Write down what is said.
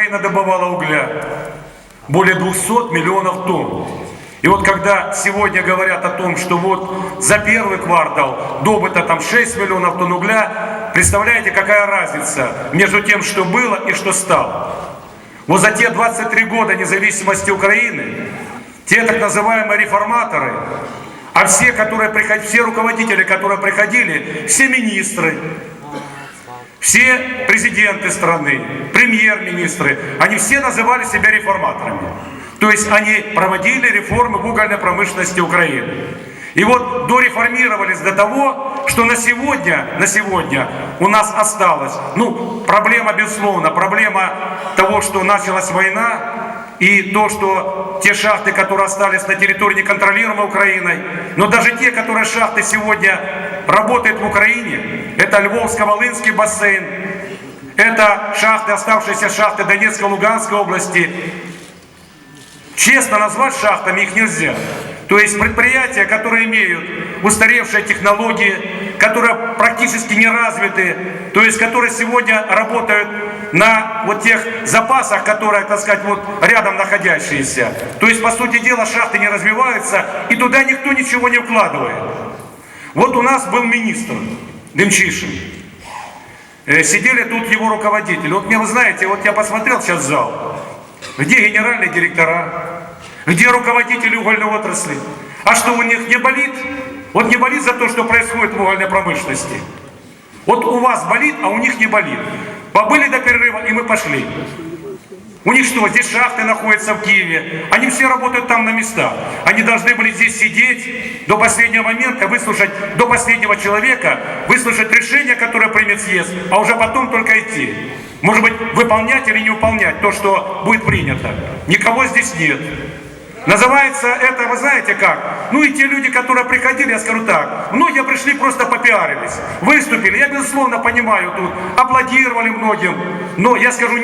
Украина добывала угля. Более 200 миллионов тонн. И вот когда сегодня говорят о том, что вот за первый квартал добыто там 6 миллионов тонн угля, представляете, какая разница между тем, что было и что стало. Вот за те 23 года независимости Украины, те так называемые реформаторы, а все, которые приходили, все руководители, которые приходили, все министры, все президенты страны, премьер-министры, они все называли себя реформаторами. То есть они проводили реформы в угольной промышленности Украины. И вот дореформировались до того, что на сегодня, на сегодня у нас осталось, ну, проблема, безусловно, проблема того, что началась война, и то, что те шахты, которые остались на территории неконтролируемой Украиной, но даже те, которые шахты сегодня работают в Украине, это Львовско-Волынский бассейн, это шахты, оставшиеся шахты Донецкой, Луганской области. Честно назвать шахтами их нельзя. То есть предприятия, которые имеют устаревшие технологии, которые практически не развиты, то есть которые сегодня работают на вот тех запасах, которые, так сказать, вот рядом находящиеся. То есть, по сути дела, шахты не развиваются, и туда никто ничего не вкладывает. Вот у нас был министр Демчишин. Э, Сидели тут его руководители. Вот мне, вы знаете, вот я посмотрел сейчас зал. Где генеральные директора? Где руководители угольной отрасли? А что у них не болит? Вот не болит за то, что происходит в угольной промышленности. Вот у вас болит, а у них не болит. Побыли до перерыва, и мы пошли. У них что, здесь шахты находятся в Киеве. Они все работают там на местах. Они должны были здесь сидеть до последнего момента, выслушать до последнего человека, выслушать решение, которое примет съезд, а уже потом только идти. Может быть, выполнять или не выполнять то, что будет принято. Никого здесь нет. Называется это, вы знаете как? Ну и те люди, которые приходили, я скажу так, многие пришли просто попиарились, выступили. Я, безусловно, понимаю тут, аплодировали многим, но я скажу